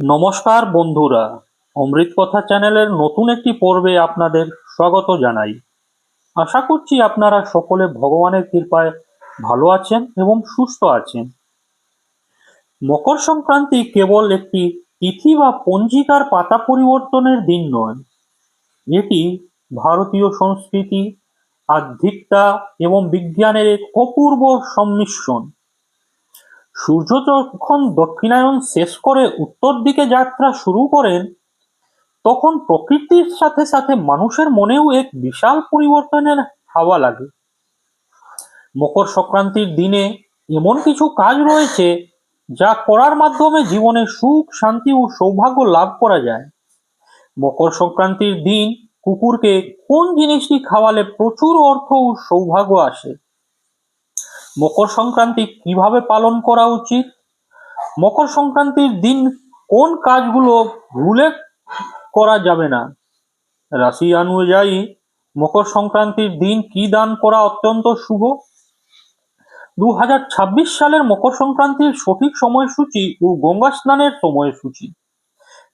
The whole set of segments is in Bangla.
নমস্কার বন্ধুরা অমৃত কথা চ্যানেলের নতুন একটি পর্বে আপনাদের স্বাগত জানাই। আশা করছি আপনারা সকলে ভগবানের কৃপায় ভালো আছেন এবং সুস্থ আছেন। মকর সংক্রান্তি কেবল একটি তিথি বা পঞ্জিকার পাতা পরিবর্তনের দিন নয়, এটি ভারতীয় সংস্কৃতি, আধ্যাত্মিকতা এবং বিজ্ঞানের এক অপূর্ব সম্মিশ্রণ। সূর্য যখন দক্ষিণায়ন শেষ করে উত্তর দিকে যাত্রা শুরু করেন, তখন প্রকৃতির সাথে সাথে মানুষের মনেও এক বিশাল পরিবর্তনের হাওয়া লাগে। মকর সংক্রান্তির দিনে এমন কিছু কাজ রয়েছে যা করার মাধ্যমে জীবনে সুখ, শান্তি ও সৌভাগ্য লাভ করা যায়। মকর সংক্রান্তির দিন কুকুরকে কোন জিনিসটি খাওয়ালে প্রচুর অর্থ ও সৌভাগ্য আসে? মকর সংক্রান্তি কীভাবে পালন করা উচিত? মকর সংক্রান্তির দিন কোন কাজগুলো ভুলে করা যাবে না? রাশি অনুযায়ী, মকর সংক্রান্তির দিন কি দান করা অত্যন্ত শুভ? দু হাজার ছাব্বিশ সালের মকর সংক্রান্তির সঠিক সময়সূচি ও গঙ্গা স্নানের সময়সূচি।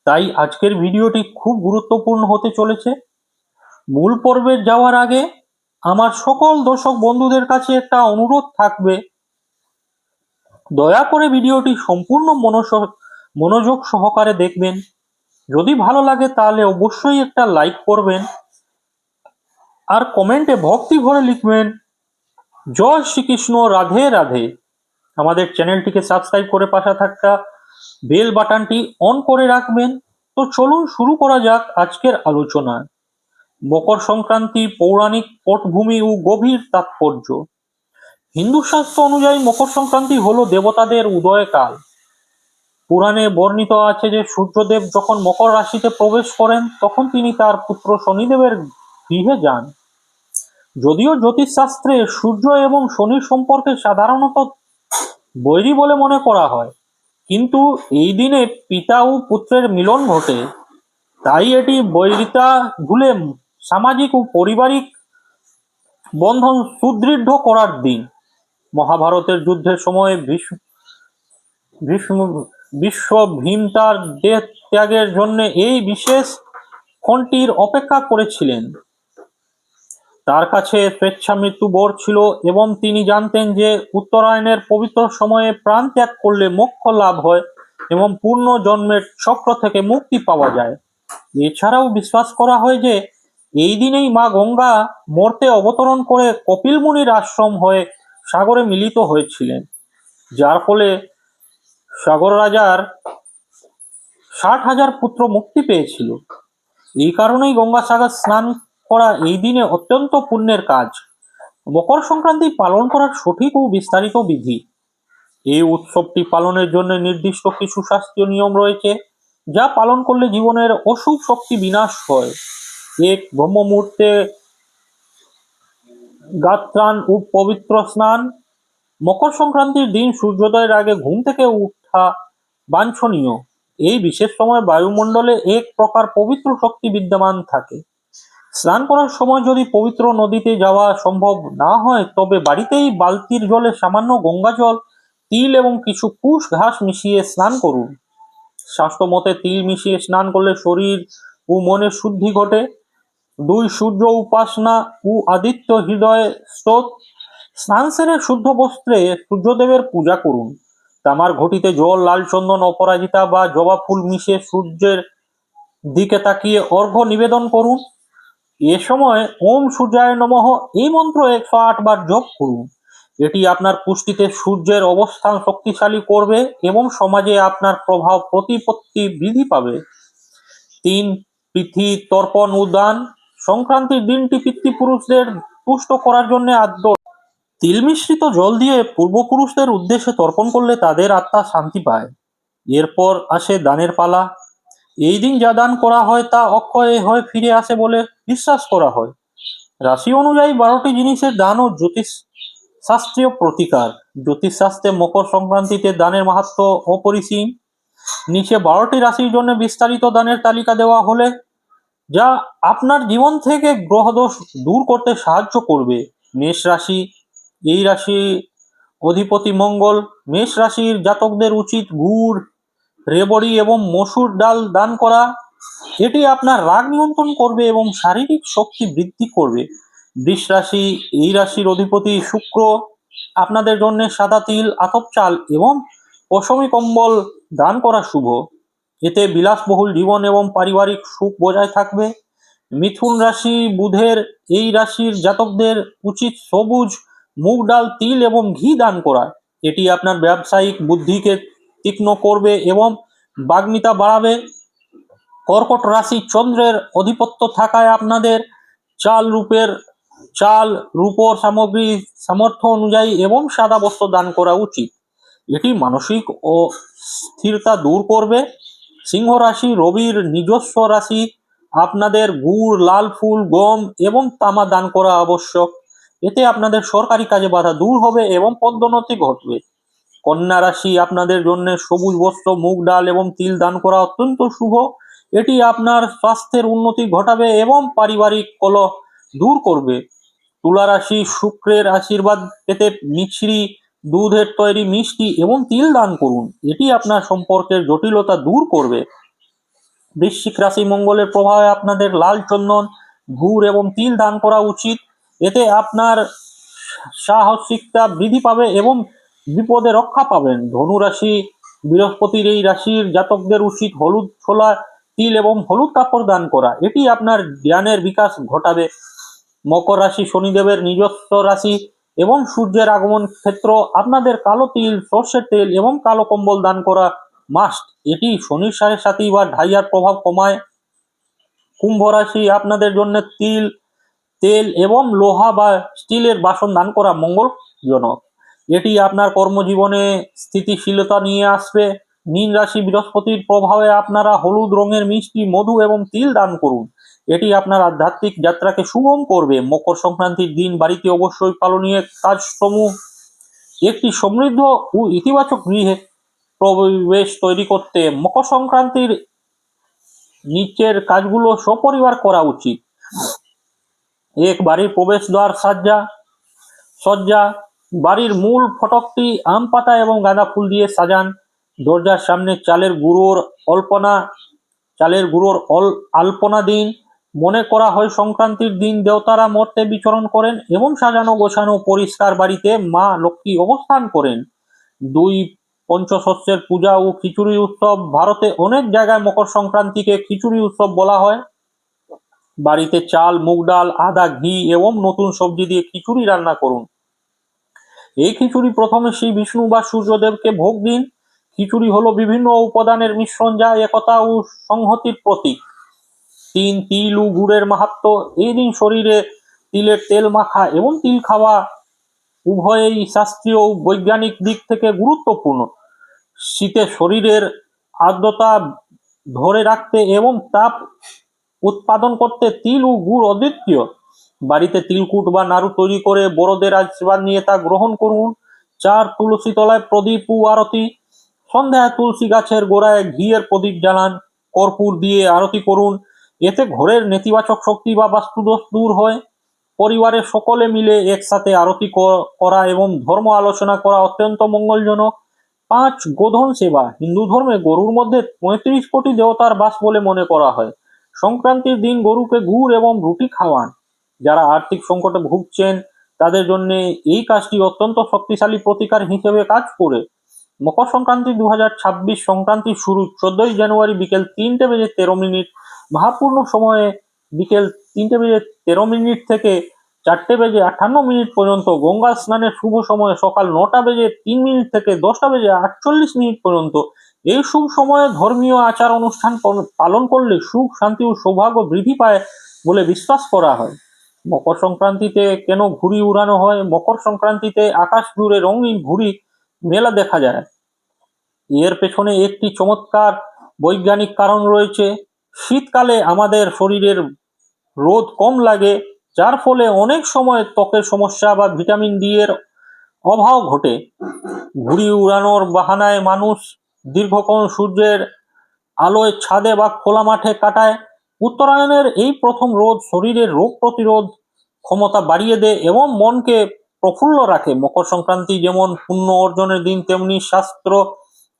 তাই আজকের ভিডিওটি খুব গুরুত্বপূর্ণ হতে চলেছে। মূল পর্বে যাওয়ার আগে আমার সকল দর্শক বন্ধুদের কাছে একটা অনুরোধ থাকবে। দয়া করে ভিডিওটি সম্পূর্ণ মনোযোগ সহকারে দেখবেন। যদি ভালো লাগে তাহলে অবশ্যই একটা লাইক করবেন। আর কমেন্টে ভক্তি ভরে লিখবেন, জয় শ্রীকৃষ্ণ, রাধে রাধে। আমাদের চ্যানেলটিকে সাবস্ক্রাইব করে পাশে থাকা বেল বাটনটি অন করে রাখবেন। তো চলুন শুরু করা যাক আজকের আলোচনা মকর সংক্রান্তি পৌরাণিক পটভূমি ও গভীর তাৎপর্য। হিন্দু শাস্ত্র অনুযায়ী মকর সংক্রান্তি হলো দেবতাদের উদয়কাল। পুরাণে বর্ণিত আছে যে সূর্যদেব যখন মকর রাশিতে প্রবেশ করেন, তখন তিনি তার পুত্র শনিদেবের গৃহে যান। যদিও জ্যোতিষশাস্ত্রে সূর্য এবং শনির সম্পর্কে সাধারণত বৈরী বলে মনে করা হয়, কিন্তু এই দিনে পিতা ও পুত্রের মিলন ঘটে, তাই এটি বৈরিতা ভুলে সামাজিক ও পারিবারিক বন্ধন সুদৃঢ় করার দিন। মহাভারতের যুদ্ধের সময় ভীষ্ম ভীষ্ম বিশ্ব ভীম তার দেহ ত্যাগের জন্য এই বিশেষ ক্ষণটির অপেক্ষা করেছিলেন। তার কাছে স্বেচ্ছা মৃত্যু বর ছিল এবং তিনি জানতেন যে উত্তরায়ণের পবিত্র সময়ে প্রাণ ত্যাগ করলে মোক্ষ লাভ হয় এবং পূর্ণ জন্মের চক্র থেকে মুক্তি পাওয়া যায়। এছাড়াও বিশ্বাস করা হয় যে এই দিনেই মা গঙ্গা মর্তে অবতরণ করে কপিল মুনির আশ্রম হয়ে সাগরে মিলিত হয়েছিলেন। যার ফলে সাগর রাজার ষাট হাজার পুত্র মুক্তি পেয়েছিল। এই কারণেই গঙ্গা সাগর স্নান করা এই দিনে অত্যন্ত পুণ্যের কাজ। মকর সংক্রান্তি পালন করার সঠিক ও বিস্তারিত বিধি। এই উৎসবটি পালনের জন্য নির্দিষ্ট কিছু শাস্ত্রীয় নিয়ম রয়েছে, যা পালন করলে জীবনের অশুভ শক্তি বিনাশ হয়। এক ব্রহ্ম মুহূর্তে গাত্রাণ ও পবিত্র স্নান। মকর সংক্রান্তির দিন সূর্যোদয়ের আগে ঘুম থেকে উঠা বাঞ্ছনীয়। এই বিশেষ সময় বায়ুমণ্ডলে এক প্রকার পবিত্র শক্তি বিদ্যমান থাকে। স্নান করার সময় যদি পবিত্র নদীতে যাওয়া সম্ভব না হয়, তবে বাড়িতেই বালতির জলে সামান্য গঙ্গা জল, তিল এবং কিছু কুশ ঘাস মিশিয়ে স্নান করুন। স্বাস্থ্য মতে তিল মিশিয়ে স্নান করলে শরীর ও মনের শুদ্ধি ঘটে। দুই সূর্য উপাসনা ও আদিত্য হৃদয় স্তোত স্নান সেরে শুদ্ধ বস্ত্রে সূর্যদেবের পূজা করুন। তামার ঘটিতে জল, লাল চন্দন, অপরাজিতা বা জবা ফুল মিশিয়ে সূর্যের দিকে তাকিয়ে অর্ঘ্য নিবেদন করুন। এ সময় ওম সূর্যায় নমঃ এই মন্ত্র একশো আট বার জপ করুন। এটি আপনার পুষ্টিতে সূর্যের অবস্থান শক্তিশালী করবে এবং সমাজে আপনার প্রভাব প্রতিপত্তি বৃদ্ধি পাবে। তিন পৃথি তর্পণ উদান সংক্রান্তির দিনটি পিতৃপুরুষদের পুষ্ট করার জন্য আদ্য। তিল মিশ্রিত জল দিয়ে পূর্বপুরুষদের উদ্দেশ্যে তর্পণ করলে তাদের আত্মা শান্তি পায়। এরপর আসে দানের পালা। এই দিন যা দান করা হয় তা অক্ষয় হয়ে ফিরে আসে বলে বিশ্বাস করা হয়। রাশি অনুযায়ী বারোটি জিনিসের দান ও জ্যোতিষ শাস্ত্রীয় প্রতিকার। জ্যোতিষ শাস্ত্রে মকর সংক্রান্তিতে দানের মাহাত্ম অপরিসীম। নিচে বারোটি রাশির জন্য বিস্তারিত দানের তালিকা দেওয়া হলে যা আপনার জীবন থেকে গ্রহদোষ দূর করতে সাহায্য করবে। মেষ রাশি, এই রাশি অধিপতি মঙ্গল, মেষ রাশির জাতকদের উচিত গুড়, রেবড়ি এবং মসুর ডাল দান করা। এটি আপনার রাগ নিয়ন্ত্রণ করবে এবং শারীরিক শক্তি বৃদ্ধি করবে। বৃষ রাশি, এই রাশির অধিপতি শুক্র, আপনাদের জন্য সাদা তিল, আতপ চাল এবং পশমী কম্বল দান করা শুভ। এতে বিলাসবহুল জীবন এবং পারিবারিক সুখ বজায় থাকবে। মিথুন রাশি বুধের এই রাশির জাতকদের উচিত সবুজ, মুগ ডাল, তিল এবং ঘি দান করা। এটি আপনার ব্যবসায়িক বুদ্ধিকে তীক্ষ্ণ করবে এবং বাগ্মিতা বাড়াবে। কর্কট রাশি চন্দ্রের অধিপত্য থাকায় আপনাদের চাল রূপের, চাল রূপর সামগ্রী সামর্থ্য অনুযায়ী এবং সাদা বস্ত্র দান করা উচিত। এটি মানসিক ও স্থিরতা দূর করবে। সিংহ রাশি রবির নিজস্ব রাশি, আপনাদের গুড়, লাল ফুল, গম এবং তামা দান করা আবশ্যক। এতে আপনাদের সরকারি কাজে বাধা দূর হবে এবং পদোন্নতি ঘটবে। কন্যা রাশি, আপনাদের জন্য সবুজ বস্ত্র, মুগ ডাল এবং তিল দান করা অত্যন্ত শুভ। এটি আপনার স্বাস্থ্যের উন্নতি ঘটাবে এবং পারিবারিক কলহ দূর করবে। তুলা রাশি, শুক্রের আশীর্বাদ পেতে মিছরি দুধের তৈরি মিষ্টি এবং তিল দান করুন। এটি আপনার সম্পর্কের জটিলতা দূর করবে। বৃশ্চিক রাশি মঙ্গলের প্রভাবে আপনাদের লাল চন্দন, গুড় এবং তিল দান করা উচিত। এতে আপনার সাহসিকতা বৃদ্ধি পাবে এবং বিপদে রক্ষা পাবেন। ধনু রাশি, বৃহস্পতির এই রাশির জাতকদের উচিত হলুদ ছোলা, তিল এবং হলুদ কাপড় দান করা। এটি আপনার জ্ঞানের বিকাশ ঘটাবে। মকর রাশি শনিদেবের নিজস্ব রাশি এবং সূর্যের আগমন ক্ষেত্র, আপনাদের কালো তিল, সর্ষের তেল এবং কালো কম্বল দান করা মাস্ট এটি শনির সাড়ে সাথী বা ঢাইয়ার প্রভাব কমায়। কুম্ভ রাশি, আপনাদের জন্য তিল, তেল এবং লোহা বা স্টিলের বাসন দান করা মঙ্গলজনক। এটি আপনার কর্মজীবনে স্থিতিশীলতা নিয়ে আসবে। মীন রাশি বৃহস্পতির প্রভাবে আপনারা হলুদ রঙের মিষ্টি, মধু এবং তিল দান করুন। এটি আপনার আধ্যাত্মিক যাত্রাকে সুগম করবে। মকর সংক্রান্তির দিন বাড়িতে অবশ্যই পালনীয় কাজসমূহ। একটি সমৃদ্ধ ও ইতিবাচক গৃহে পরিবেশ তৈরি করতে মকর সংক্রান্তির নিচের কাজগুলো সপরিবার করা উচিত। এক বাড়ির প্রবেশদ্বার সাজ্জা সজ্জা, বাড়ির মূল ফটকটি আম পাতা এবং গাঁদা ফুল দিয়ে সাজান। দরজার সামনে চালের গুঁড়োর অল্পনা, চালের গুঁড়োর অল আলপনা দিন। মনে করা হয় সংক্রান্তির দিন দেবতারা মর্তে বিচরণ করেন এবং সাজানো গোছানো পরিষ্কার বাড়িতে মা লক্ষ্মী অবস্থান করেন। দুই পঞ্চশস্যের পূজা ও খিচুড়ি উৎসব ভারতে অনেক জায়গায় মকর সংক্রান্তিকে খিচুড়ি উৎসব বলা হয়। বাড়িতে চাল, মুগ ডাল, আদা, ঘি এবং নতুন সবজি দিয়ে খিচুড়ি রান্না করুন। এই খিচুড়ি প্রথমে শ্রী বিষ্ণু বা সূর্যদেবকে ভোগ দিন। খিচুড়ি হলো বিভিন্ন উপাদানের মিশ্রণ যা একতা ও সংহতির প্রতীক। তিন তিল ও গুড়ের মাহাত্ম। এই দিন শরীরে তিলের তেল মাখা এবং তিল খাওয়া উভয়ই শাস্ত্রীয় বৈজ্ঞানিক দিক থেকে গুরুত্বপূর্ণ। শীতে শরীরের আর্দ্রতা ধরে রাখতে এবং তাপ উৎপাদন করতে তিল ও গুড় অদ্বিতীয়। বাড়িতে তিলকুট বা নাড়ু তৈরি করে বড়দের আশীর্বাদ নিয়ে তা গ্রহণ করুন। চার তুলসী তলায় প্রদীপ ও আরতি। সন্ধ্যায় তুলসী গাছের গোড়ায় ঘিয়ের প্রদীপ জ্বালান। কর্পূর দিয়ে আরতি করুন। এতে ঘরের নেতিবাচক শক্তি বা বাস্তুদোষ দূর হয়। পরিবারের সকলে মিলে একসাথে আরতি করা এবং ধর্ম আলোচনা করা অত্যন্ত মঙ্গলজনক। পাঁচ, গোধন সেবা। হিন্দু ধর্মে গরুর মধ্যে পঁয়ত্রিশ কোটি দেবতার বাস বলে মনে করা হয়। সংক্রান্তির দিন গরুকে গুড় এবং রুটি খাওয়ান। যারা আর্থিক সংকটে ভুগছেন, তাদের জন্য এই কাজটি অত্যন্ত শক্তিশালী প্রতিকার হিসেবে কাজ করে। মকর সংক্রান্তি দু সংক্রান্তি শুরু চোদ্দই জানুয়ারি বিকেল তিনটে বেজে তেরো মিনিট। মহাপূর্ণ সময়ে বিকেল তিনটে বেজে তেরো মিনিট থেকে চারটে বেজে আটান্ন মিনিট পর্যন্ত গঙ্গা স্নানের শুভ সময়ে সকাল নটা বেজে তিন মিনিট থেকে দশটা বেজে আটচল্লিশ মিনিট পর্যন্ত। এই শুভ সময়ে ধর্মীয় আচার অনুষ্ঠান পল- পালন করলে সুখ, শান্তি ও সৌভাগ্য বৃদ্ধি পায় বলে বিশ্বাস করা হয়। মকর সংক্রান্তিতে কেন ঘুড়ি উড়ানো হয়? মকর সংক্রান্তিতে আকাশ জুড়ে রঙিন ঘুড়ি মেলা দেখা যায়। এর পেছনে একটি চমৎকার বৈজ্ঞানিক কারণ রয়েছে। শীতকালে আমাদের শরীরের রোদ কম লাগে, যার ফলে অনেক সময় ত্বকের সমস্যা বা ভিটামিন ডি এর অভাব ঘটে। ঘুড়ি উড়ানোর বাহানায় মানুষ দীর্ঘক্ষণ সূর্যের আলোয় ছাদে বা খোলা মাঠে কাটায়। উত্তরায়ণের এই প্রথম রোদ শরীরের রোগ প্রতিরোধ ক্ষমতা বাড়িয়ে দেয় এবং মনকে প্রফুল্ল রাখে। মকর সংক্রান্তি যেমন পুণ্য অর্জনের দিন, তেমনি শাস্ত্র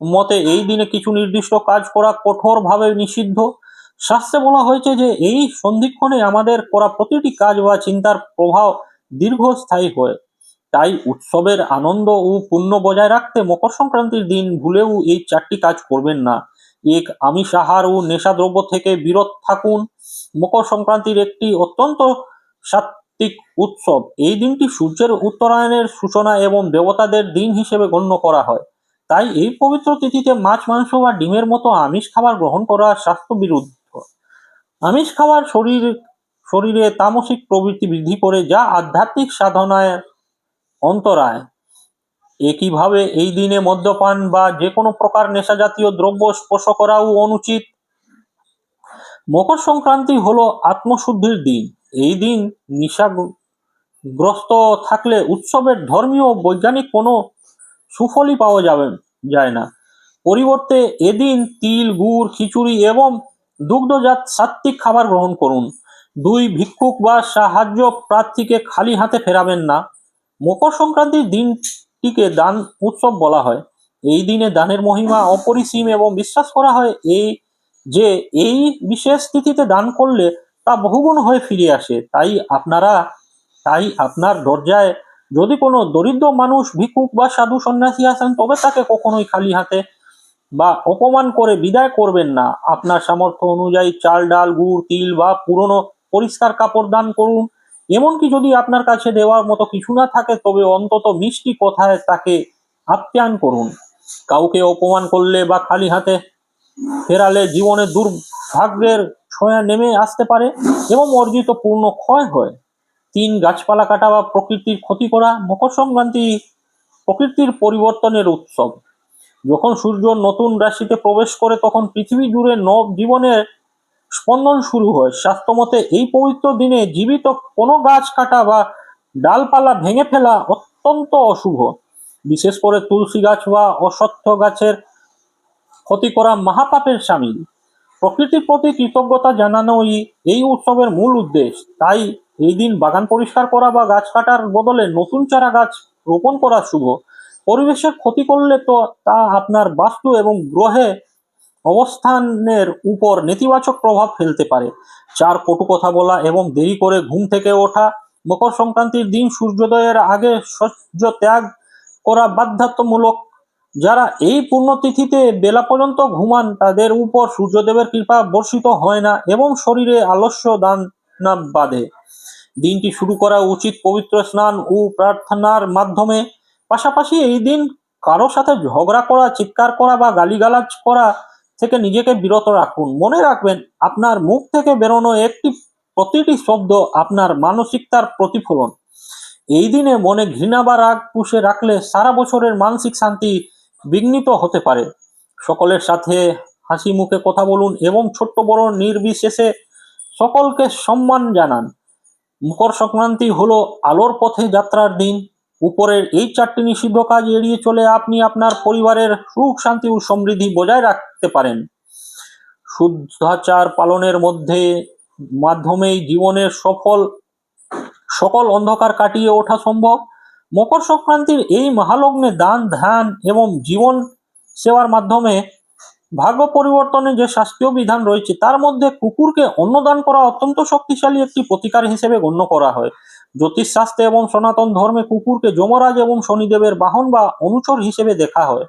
মতে এই দিনে কিছু নির্দিষ্ট কাজ করা কঠোরভাবে নিষিদ্ধ। শাস্ত্রে বলা হয়েছে যে, এই সন্ধিক্ষণে আমাদের করা প্রতিটি কাজ বা চিন্তার প্রভাব দীর্ঘস্থায়ী হয়। তাই উৎসবের আনন্দ ও পুণ্য বজায় রাখতে মকর সংক্রান্তির দিন ভুলেও এই চারটি কাজ করবেন না। এক আমিষ আহার ও নেশাদ্রব্য থেকে বিরত থাকুন। মকর সংক্রান্তির একটি অত্যন্ত সাত্ত্বিক উৎসব। এই দিনটি সূর্যের উত্তরায়ণের সূচনা এবং দেবতাদের দিন হিসেবে গণ্য করা হয়। তাই এই পবিত্র তিথিতে মাছ, মাংস বা ডিমের মতো আমিষ খাবার গ্রহণ করা স্বাস্থ্য বিরুদ্ধ আমিষ খাওয়ার শরীর, শরীরে তামসিক প্রবৃত্তি বৃদ্ধি করে যা আধ্যাত্মিক সাধনায় অন্তরায়। একইভাবে এই দিনে মদ্যপান বা যে কোনো প্রকার নেশাজাতীয় দ্রব্য স্পর্শ করাও অনুচিত। মকর সংক্রান্তি হলো আত্মশুদ্ধির দিন। এই দিন নিশাগ্রস্ত থাকলে উৎসবের ধর্মীয় বৈজ্ঞানিক কোনো সুফলই পাওয়া যাবে, যায় না। পরিবর্তে এদিন তিল, গুড়, খিচুড়ি এবং দুগ্ধজাত সাত্ত্বিক খাবার গ্রহণ করুন। দুই ভিক্ষুক বা সাহায্য প্রার্থীকে খালি হাতে ফেরাবেন না। মকর সংক্রান্তির দিনটিকে দান উৎসব বলা হয়। এই দিনে দানের মহিমা অপরিসীম এবং বিশ্বাস করা হয় এই যে এই বিশেষ তিথিতে দান করলে তা বহুগুণ হয়ে ফিরে আসে। তাই আপনারা, তাই আপনার দরজায় যদি কোনো দরিদ্র মানুষ, ভিক্ষুক বা সাধু সন্ন্যাসী আসেন, তবে তাকে কখনোই খালি হাতে বা অপমান করে বিদায় করবেন না। আপনার সামর্থ্য অনুযায়ী চাল, ডাল, গুড়, তিল বা পুরনো পরিষ্কার কাপড় দান করুন। এমনকি যদি আপনার কাছে দেওয়ার মতো কিছু না থাকে, তবে অন্তত মিষ্টি কথায় তাকে আপ্যায়ন করুন। কাউকে অপমান করলে বা খালি হাতে ফেরালে জীবনে দুর্ভাগ্যের ছোঁয়া নেমে আসতে পারে এবং অর্জিত পূর্ণ ক্ষয় হয়। তিন, গাছপালা কাটা বা প্রকৃতির ক্ষতি করা মকর সংক্রান্তি প্রকৃতির পরিবর্তনের উৎসব। যখন সূর্য নতুন রাশিতে প্রবেশ করে, তখন পৃথিবী জুড়ে নব জীবনের স্পন্দন শুরু হয়। স্বাস্থ্যমতে এই পবিত্র দিনে জীবিত কোনো গাছ কাটা বা ডালপালা ভেঙে ফেলা অত্যন্ত অশুভ। বিশেষ করে তুলসী গাছ বা অসত্য গাছের ক্ষতি করা মহাপাপের সামিল। প্রকৃতির প্রতি কৃতজ্ঞতা জানানোই এই উৎসবের মূল উদ্দেশ্য। তাই এই দিন বাগান পরিষ্কার করা বা গাছ কাটার বদলে নতুন চারা গাছ রোপণ করা শুভ। পরিবেশের ক্ষতি করলে তো তা আপনার বাস্তু এবং গ্রহে অবস্থানের উপর নেতিবাচক প্রভাব ফেলতে পারে। চার কটু কথা বলা এবং দেরি করে ঘুম থেকে ওঠা, মকর সংক্রান্তির দিন সূর্যোদয়ের আগে সহ্য ত্যাগ করা বাধ্যতামূলক। যারা এই পুণ্যতিথিতে বেলা পর্যন্ত ঘুমান, তাদের উপর সূর্যদেবের কৃপা বর্ষিত হয় না এবং শরীরে আলস্য দান না বাঁধে। দিনটি শুরু করা উচিত পবিত্র স্নান ও প্রার্থনার মাধ্যমে। পাশাপাশি এই দিন কারও সাথে ঝগড়া করা, চিৎকার করা বা গালিগালাজ করা থেকে নিজেকে বিরত রাখুন। মনে রাখবেন, আপনার মুখ থেকে বেরোনো একটি প্রতিটি শব্দ আপনার মানসিকতার প্রতিফলন। এই দিনে মনে ঘৃণা বা রাগ পুষে রাখলে সারা বছরের মানসিক শান্তি বিঘ্নিত হতে পারে। সকলের সাথে হাসি মুখে কথা বলুন এবং ছোট্ট বড় নির্বিশেষে সকলকে সম্মান জানান। মকর সংক্রান্তি হলো আলোর পথে যাত্রার দিন। উপরের এই চারটি নিষিদ্ধ কাজ এড়িয়ে চলে আপনি আপনার পরিবারের সুখ, শান্তি ও সমৃদ্ধি বজায় রাখতে পারেন। শুদ্ধাচার পালনের মধ্যে, মাধ্যমেই জীবনের সফল, সকল অন্ধকার কাটিয়ে ওঠা সম্ভব। মকর সংক্রান্তির এই মহালগ্নে দান, ধ্যান এবং জীবন সেবার মাধ্যমে ভাগ্য পরিবর্তনে যে শাস্ত্রীয় বিধান রয়েছে, তার মধ্যে কুকুরকে অন্নদান করা অত্যন্ত শক্তিশালী একটি প্রতিকার হিসেবে গণ্য করা হয়। জ্যোতিষশাস্ত্রে এবং সনাতন ধর্মে কুকুরকে যমরাজ এবং শনিদেবের বাহন বা অনুচর হিসেবে দেখা হয়।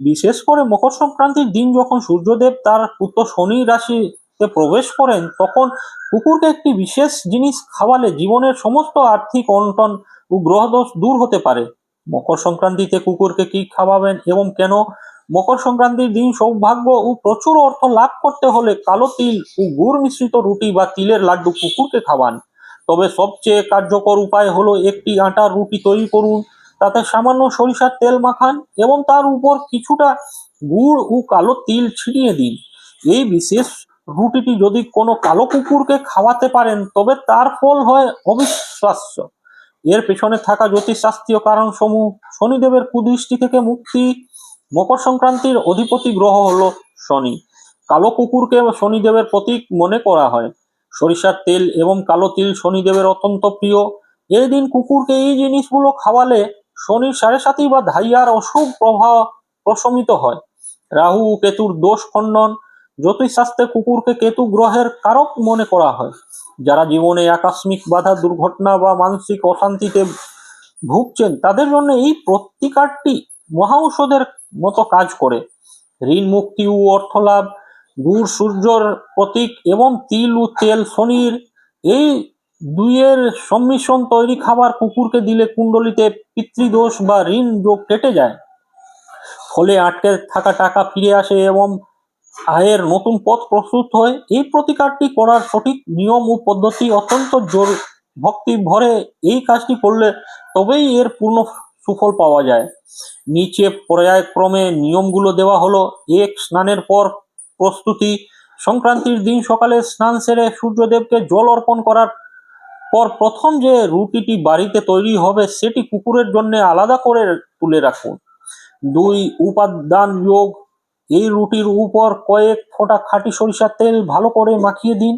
বিশেষ করে মকর সংক্রান্তির দিন যখন সূর্যদেব তার পুত্র শনি রাশিতে প্রবেশ করেন, তখন কুকুরকে একটি বিশেষ জিনিস খাওয়ালে জীবনের সমস্ত আর্থিক অনটন ও গ্রহদোষ দূর হতে পারে। মকর সংক্রান্তিতে কুকুরকে কি খাওয়াবেন এবং কেন মকর সংক্রান্তির দিন সৌভাগ্য ও প্রচুর অর্থ লাভ করতে হলে কালো তিল ও গুড় মিশ্রিত রুটি বা তিলের লাড্ডু কুকুরকে খাওয়ান। তবে সবচেয়ে কার্যকর উপায় হলো একটি আটার রুটি তৈরি করুন, তাতে সামান্য সরিষার তেল মাখান এবং তার উপর কিছুটা গুড় ও কালো তিল ছিটিয়ে দিন। এই বিশেষ রুটিটি যদি কোনো কালো কুকুরকে খাওয়াতে পারেন, তবে তার ফল হয় অবিশ্বাস্য। এর পেছনে থাকা জ্যোতিষশাস্ত্রীয় কারণ সমূহ শনিদেবের কুদৃষ্টি থেকে মুক্তি মকর সংক্রান্তির অধিপতি গ্রহ হল শনি। কালো কুকুরকে শনিদেবের প্রতীক মনে করা হয়। সরিষার তেল এবং কালো তিল শনিদেবের অত্যন্ত প্রিয়। এই দিন কুকুরকে এই জিনিসগুলো খাওয়ালে শনির সাড়ে সাথী বা ধাইয়ার অশুভ প্রভাব প্রশমিত হয়। রাহু কেতুর দোষ খণ্ডন। জ্যোতিষশাস্ত্রে কুকুরকে কেতু গ্রহের কারক মনে করা হয়। যারা জীবনে আকস্মিক বাধা, দুর্ঘটনা বা মানসিক অশান্তিতে ভুগছেন, তাদের জন্য এই প্রতিকারটি মহা ঔষধের মতো কাজ করে। ঋণ, মুক্তি ও অর্থলাভ গুড়, সূর্যর প্রতীক এবং তিল ও তেল শনির এই দুইয়ের সম্মিশ্রণ তৈরি খাবার কুকুরকে দিলে কুণ্ডলিতে পিতৃদোষ বা ঋণ যোগ কেটে যায়। ফলে আটকে থাকা টাকা ফিরে আসে এবং আয়ের নতুন পথ প্রস্তুত হয়। এই প্রতিকারটি করার সঠিক নিয়ম ও পদ্ধতি অত্যন্ত জোর। ভক্তি ভরে এই কাজটি করলে তবেই এর পূর্ণ সুফল পাওয়া যায়। নিচে পর্যায়ক্রমে নিয়মগুলো দেওয়া হলো। এক স্নানের পর প্রস্তুতি। সংক্রান্তির দিন সকালে স্নান সেরে সূর্যদেবকে জল অর্পণ করার পর প্রথম যে রুটিটি বাড়িতে তৈরি হবে, সেটি কুকুরের জন্য আলাদা করে তুলে রাখুন। দুই, উপাদান যোগ। এই রুটির উপর কয়েক ফোঁটা খাঁটি সরিষার তেল ভালো করে মাখিয়ে দিন।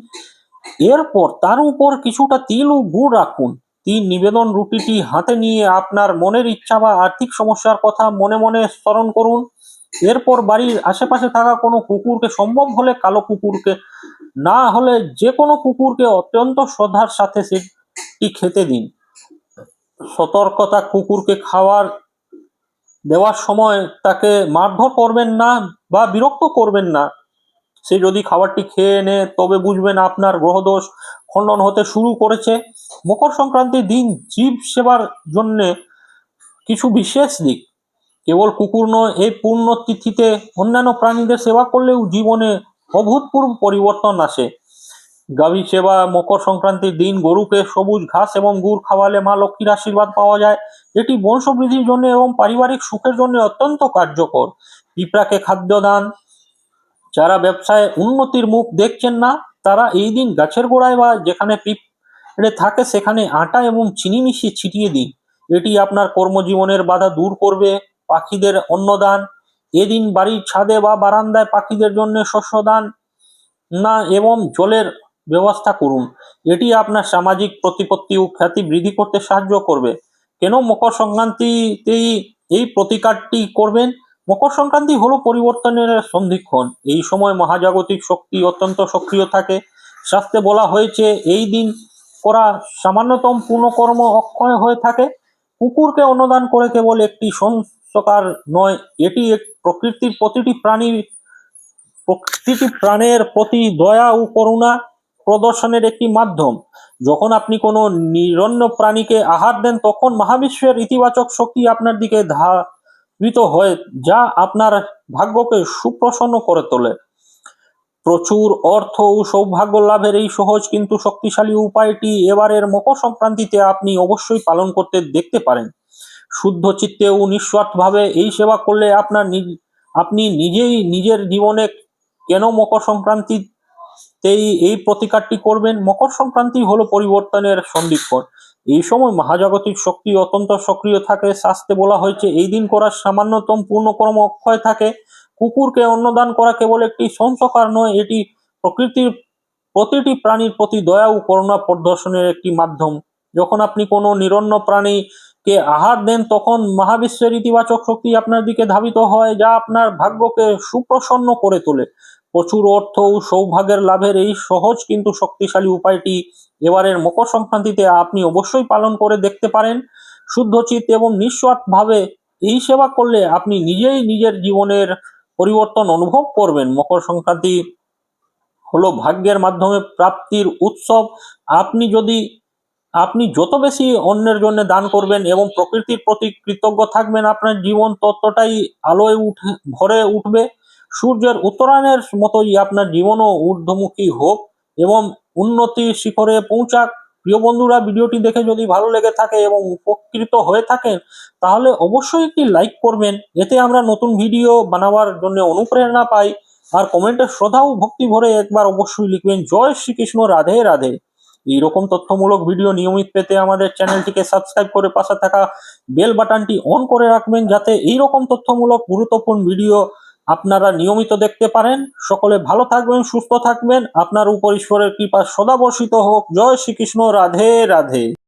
এরপর তার উপর কিছুটা তিল ও গুড় রাখুন। তিন নিবেদন রুটিটি হাতে নিয়ে আপনার মনের ইচ্ছা বা আর্থিক সমস্যার কথা মনে মনে স্মরণ করুন? এরপর বাড়ির আশেপাশে থাকা কোনো কুকুরকে সম্ভব হলে কালো কুকুরকে, না হলে যে কোনো কুকুরকে অত্যন্ত শ্রদ্ধার সাথে সেটি খেতে দিন। সতর্কতা কুকুরকে খাওয়ার, দেওয়ার সময় তাকে মারধর করবেন না বা বিরক্ত করবেন না। সে যদি খাবারটি খেয়ে নেয়, তবে বুঝবেন আপনার গ্রহদোষ খণ্ডন হতে শুরু করেছে। মকর সংক্রান্তির দিন জীব সেবার জন্য কিছু বিশেষ দিক। কেবল কুকুর নয় এই পূর্ণ তিথিতে অন্যান্য প্রাণীদের সেবা করলেও জীবনে অভূতপূর্ব পরিবর্তন আসে। গাভী সেবা, মকর সংক্রান্তির দিন গরুকে সবুজ ঘাস এবং গুড় খাওয়ালে মা লক্ষ্মীর আশীর্বাদ পাওয়া যায়। এটি বংশবৃদ্ধির জন্য এবং পারিবারিক সুখের জন্য অত্যন্ত কার্যকর। পিঁপড়াকে খাদ্য দান যারা ব্যবসায় উন্নতির মুখ দেখছেন না তারা এই দিন গাছের গোড়ায় বা যেখানে পিঁপড়ে থাকে সেখানে আটা এবং চিনি মিশিয়ে ছিটিয়ে দিন। এটি আপনার কর্মজীবনের বাধা দূর করবে পাখিদের অন্নদান। এদিন বাড়ির ছাদে বা বারান্দায় পাখিদের জন্য শস্য দান না এবং জলের ব্যবস্থা করুন। এটি আপনার সামাজিক প্রতিপত্তি ও খ্যাতি বৃদ্ধি করতে সাহায্য করবে। কেন মকর সংক্রান্তিতেই এই প্রতিকারটি করবেন? মকর সংক্রান্তি হলো পরিবর্তনের সন্ধিক্ষণ। এই সময় মহাজাগতিক শক্তি অত্যন্ত সক্রিয় থাকে। শাস্ত্রে বলা হয়েছে, এই দিন করা সামান্যতম পূর্ণকর্ম অক্ষয় হয়ে থাকে। কুকুরকে অনুদান করে কেবল একটি সংস্কার নয়, এটি এক প্রকৃতির প্রতিটি প্রাণীর, প্রতিটি প্রাণের প্রতি দয়া ও করুণা প্রদর্শনের একটি মাধ্যম। যখন আপনি কোনো নিরন্ন প্রাণীকে আহার দেন, তখন মহাবিশ্বের ইতিবাচক শক্তি আপনার দিকে ধাবিত হয় যা আপনার ভাগ্যকে সুপ্রসন্ন করে তোলে। প্রচুর অর্থ ও সৌভাগ্য লাভের এই সহজ কিন্তু শক্তিশালী উপায়টি এবারের মকর সংক্রান্তিতে আপনি অবশ্যই পালন করতে দেখতে পারেন। শুদ্ধ চিত্তে ও নিঃস্বার্থভাবে এই সেবা করলে আপনার আপনি নিজেই নিজের জীবনে কেন মকর সংক্রান্তিতেই এই প্রতিকারটি করবেন? মকর সংক্রান্তি হলো পরিবর্তনের সন্ধিক্ষণ। এই সময় মহাজাগতিক শক্তি অত্যন্ত সক্রিয় থাকে। শাস্ত্রে বলা হয়েছে, এই দিন করার সামান্যতম পূর্ণকর্ম অক্ষয় থাকে। কুকুরকে অন্নদান করা কেবল একটি সংস্কার নয়, এটি প্রকৃতির প্রতিটি প্রাণীর প্রতি দয়া ও করুণা প্রদর্শনের একটি মাধ্যম। যখন আপনি কোনো নিরন্ন প্রাণীকে আহার দেন, তখন মহাবিশ্বের ইতিবাচক শক্তি আপনার দিকে ধাবিত হয়, যা আপনার ভাগ্যকে সুপ্রসন্ন করে তোলে। প্রচুর অর্থ ও সৌভাগ্যের লাভের এই সহজ কিন্তু শক্তিশালী উপায়টি এবারের মকর সংক্রান্তিতে আপনি অবশ্যই পালন করে দেখতে পারেন, শুদ্ধ চিত এবং নিঃস্বার্থভাবে এই সেবা করলে আপনি নিজেই নিজের জীবনের পরিবর্তন অনুভব করবেন। মকর সংক্রান্তি হলো ভাগ্যের মাধ্যমে প্রাপ্তির উৎসব। আপনি যদি, আপনি যত বেশি অন্যের জন্য দান করবেন এবং প্রকৃতির প্রতি কৃতজ্ঞ থাকবেন, আপনার জীবন ততটাই আলোয় উঠে, ভরে উঠবে। সূর্যের উত্তরায়ণের মতোই আপনার জীবনও ঊর্ধ্বমুখী হোক এবং উন্নতির শিখরে পৌঁছাক। প্রিয় বন্ধুরা, ভিডিওটি দেখে যদি ভালো লেগে থাকে এবং উপকৃত হয়ে থাকেন, তাহলে অবশ্যই একটি লাইক করবেন। এতে আমরা নতুন ভিডিও বানাবার জন্য অনুপ্রেরণা পাই। আর কমেন্টে শ্রদ্ধা ও ভক্তি ভরে একবার অবশ্যই লিখবেন, জয় শ্রীকৃষ্ণ, রাধে রাধে। এইরকম তথ্যমূলক ভিডিও নিয়মিত পেতে আমাদের চ্যানেলটিকে সাবস্ক্রাইব করে পাশে থাকা বেল বাটনটি অন করে রাখবেন, যাতে এইরকম তথ্যমূলক গুরুত্বপূর্ণ ভিডিও আপনারা নিয়মিত দেখতে পারেন। সকলে ভালো থাকবেন, সুস্থ থাকবেন। আপনার উপর ঈশ্বরের কৃপা সদাবর্ষিত হোক। জয় শ্রীকৃষ্ণ। রাধে রাধে।